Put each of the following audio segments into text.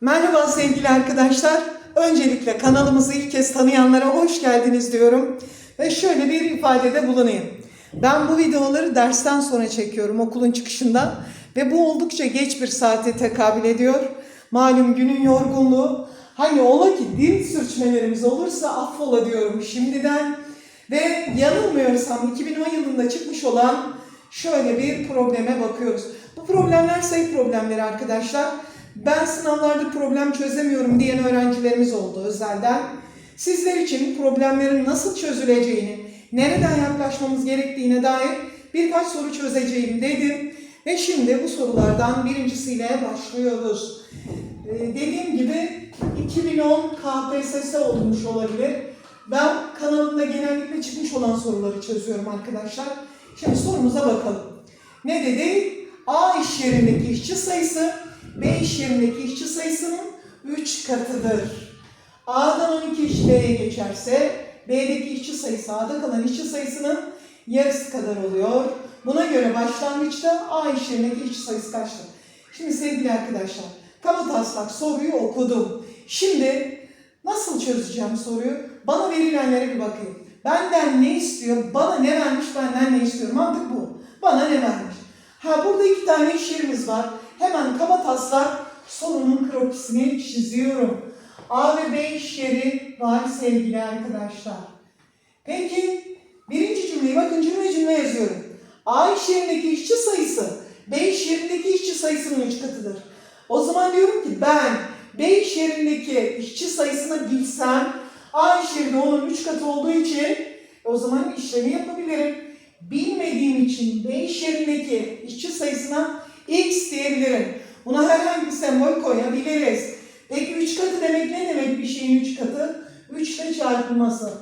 Merhaba sevgili arkadaşlar. Öncelikle kanalımızı ilk kez tanıyanlara hoş geldiniz diyorum. Ve şöyle bir ifadede bulunayım. Ben bu videoları dersten sonra çekiyorum okulun çıkışında. Ve bu oldukça geç bir saate tekabül ediyor. Malum günün yorgunluğu. Hani ola ki dil sürçmelerimiz olursa affola diyorum şimdiden. Ve yanılmıyorsam 2010 yılında çıkmış olan şöyle bir probleme bakıyoruz. Bu problemler sayı problemleri arkadaşlar. Ben sınavlarda problem çözemiyorum diyen öğrencilerimiz oldu özelden. Sizler için problemlerin nasıl çözüleceğini, nereden yaklaşmamız gerektiğine dair birkaç soru çözeceğim dedim. Ve şimdi bu sorulardan birincisiyle başlıyoruz. Ee, dediğim gibi 2010 KPSS olmuş olabilir. Ben kanalımda genellikle çıkmış olan soruları çözüyorum arkadaşlar. Şimdi sorumuza bakalım. Ne dedi? A iş yerindeki işçi sayısı B iş işçi sayısının 3 katıdır. A'dan 12 iş B'ye geçerse B'deki işçi sayısı A'da kalan işçi sayısının yarısı kadar oluyor. Buna göre başlangıçta A iş işçi sayısı kaçtır? Şimdi sevgili arkadaşlar, kaba taslak soruyu okudum. Şimdi nasıl çözeceğim soruyu? Bana verilenlere bir bakayım. Benden ne istiyor? Bana ne vermiş? Benden ne istiyor? Mantık bu. Bana ne vermiş? Ha burada iki tane iş yerimiz var. Hemen kaba taslak sorunun krokisini çiziyorum. A ve B iş yeri var sevgili arkadaşlar. Peki birinci cümleyi bakın cümle cümle yazıyorum. A iş işçi sayısı B iş işçi sayısının 3 katıdır. O zaman diyorum ki ben B iş işçi sayısını bilsem A iş onun 3 katı olduğu için o zaman işlemi yapabilirim. Bilmediğim için B iş işçi sayısına X diyebilirim. Buna herhangi bir sembol koyabiliriz. Peki 3 katı demek ne demek bir şeyin 3 katı? 3 ile çarpılması.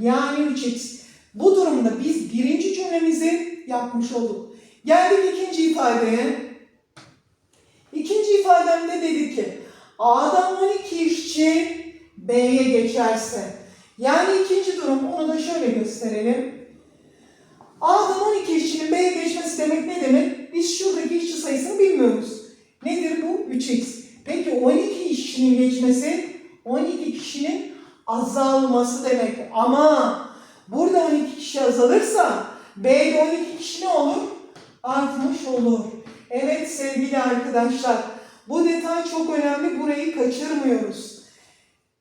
Yani 3x. Bu durumda biz birinci cümlemizi yapmış olduk. Geldik ikinci ifadeye. İkinci ifademde dedi ki A'dan 12 işçi B'ye geçerse. Yani ikinci durum onu da şöyle gösterelim. A'dan 12 işçinin B'ye geçmesi demek ne demek? Biz şuradaki işçi sayısını bilmiyoruz. Nedir bu? 3x. Peki 12 işçinin geçmesi 12 kişinin azalması demek. Ama burada 12 kişi azalırsa B'de 12 kişi ne olur? Artmış olur. Evet sevgili arkadaşlar bu detay çok önemli. Burayı kaçırmıyoruz.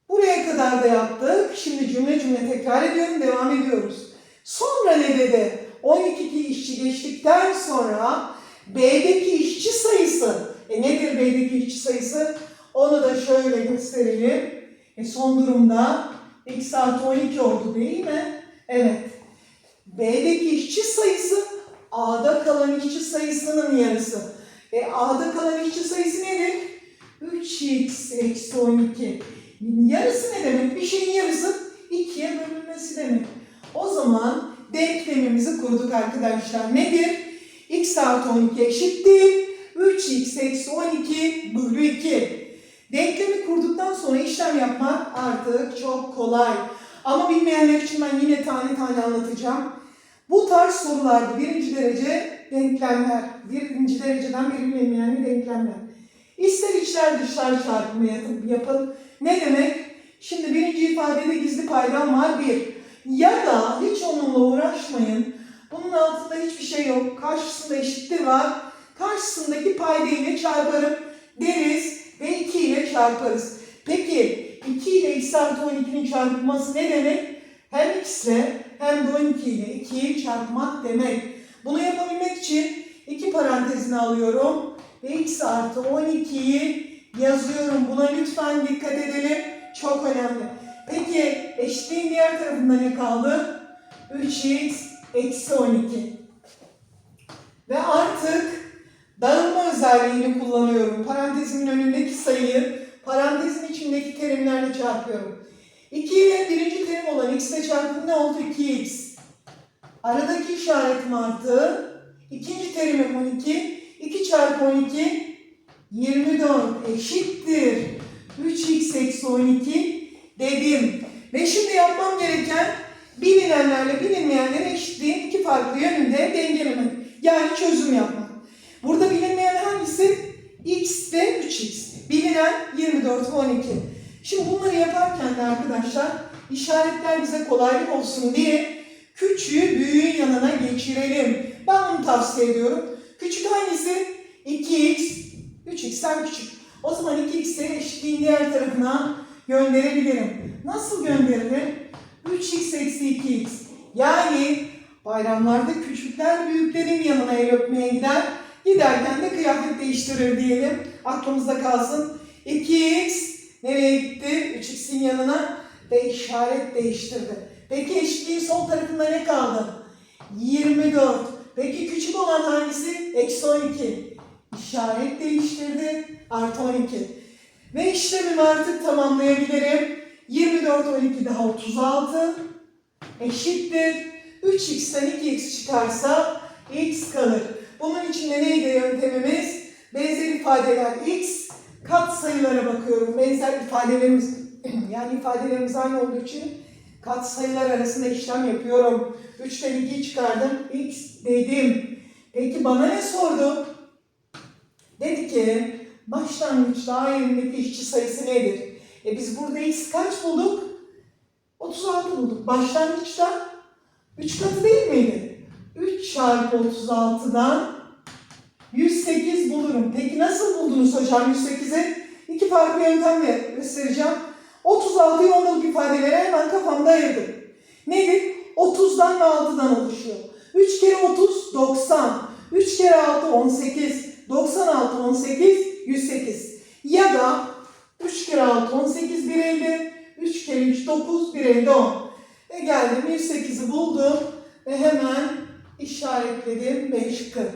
Buraya kadar da yaptık. Şimdi cümle cümle tekrar ediyorum. Devam ediyoruz. Sonra ne dedi? 12 işçi geçtikten sonra B'deki işçi sayısı. E nedir B'deki işçi sayısı? Onu da şöyle gösterelim. E son durumda x artı 12 oldu değil mi? Evet. B'deki işçi sayısı A'da kalan işçi sayısının yarısı. E A'da kalan işçi sayısı nedir? 3x eksi 12. Yarısı ne demek? Bir şeyin yarısı 2'ye bölünmesi demek. O zaman denklemimizi kurduk arkadaşlar. Nedir? X artı 12 eşittir. 3x eksi 12 bölü 2. Denklemi kurduktan sonra işlem yapmak artık çok kolay. Ama bilmeyenler için ben yine tane tane anlatacağım. Bu tarz sorularda birinci derece denklemler, birinci dereceden bilinmeyen denklemler. İster içler dışlar çarpımı yapın. Ne demek? Şimdi birinci ifadede gizli paydam var bir. Ya da hiç onunla uğraşmayın. Bunun altında hiçbir şey yok. Karşısında eşittir var. Karşısındaki payda ile çarparım deriz ve 2 ile çarparız. Peki 2 ile x artı 12'nin çarpılması ne demek? Hem x ile hem de 12 ile 2'yi çarpmak demek. Bunu yapabilmek için iki parantezini alıyorum ve x artı 12'yi yazıyorum. Buna lütfen dikkat edelim. Çok önemli. Peki eşitliğin diğer tarafında ne kaldı? 3x eksi 12. Ve artık dağılma özelliğini kullanıyorum. Parantezimin önündeki sayıyı parantezin içindeki terimlerle çarpıyorum. 2 ile birinci terim olan x ile ne oldu? 2x. Aradaki işaretim artı. İkinci terimim 12. 2 çarpı 12 24 eşittir. 3x eksi 12 dedim. Ve şimdi yapmam gereken bilinenlerle bilinmeyenleri eşitliğin iki farklı yönünde dengelemek. Yani çözüm yapmak. Burada bilinmeyen hangisi? x ve 3x. Bilinen 24 ve 12. Şimdi bunları yaparken de arkadaşlar işaretler bize kolaylık olsun diye küçüğü büyüğün yanına geçirelim. Ben bunu tavsiye ediyorum. Küçük hangisi? 2x, 3x'ten küçük. O zaman 2x'leri eşitliğin diğer tarafına gönderebilirim. Nasıl gönderirim? 3x eksi 2x. Yani bayramlarda küçükler büyüklerin yanına el öpmeye gider. Giderken de kıyafet değiştirir diyelim. Aklımızda kalsın. 2x nereye gitti? 3x'in yanına ve işaret değiştirdi. Peki eşitliğin sol tarafında ne kaldı? 24. Peki küçük olan hangisi? Eksi 12. İşaret değiştirdi. Artı 12. Ve işlemimi artık tamamlayabilirim. 24, 12 daha 36 eşittir. 3x'ten 2x çıkarsa x kalır. Bunun için de neydi yöntemimiz? Benzer ifadeler x kat sayılara bakıyorum. Benzer ifadelerimiz yani ifadelerimiz aynı olduğu için kat sayılar arasında işlem yapıyorum. 3'ten 2'yi çıkardım. x dedim. Peki bana ne sordu? Dedi ki başlangıç dairindeki işçi sayısı nedir? E biz burada x kaç bulduk? 36 bulduk. Başlangıçta 3 katı değil miydi? 3 çarpı 36'dan 108 bulurum. Peki nasıl buldunuz hocam 108'i? İki farklı yöntemle göstereceğim. 36'yı ondalık ifadelere hemen kafamda ayırdım. Nedir? 30'dan ve 6'dan oluşuyor. 3 kere 30 90. 3 kere 6 18. 96 18 108. Ya da 3 kere 6 18 bir elde. 3 kere 3 9 bir elde 10. Ve geldim 108'i buldum ve hemen işaretledim 5 şıkkı.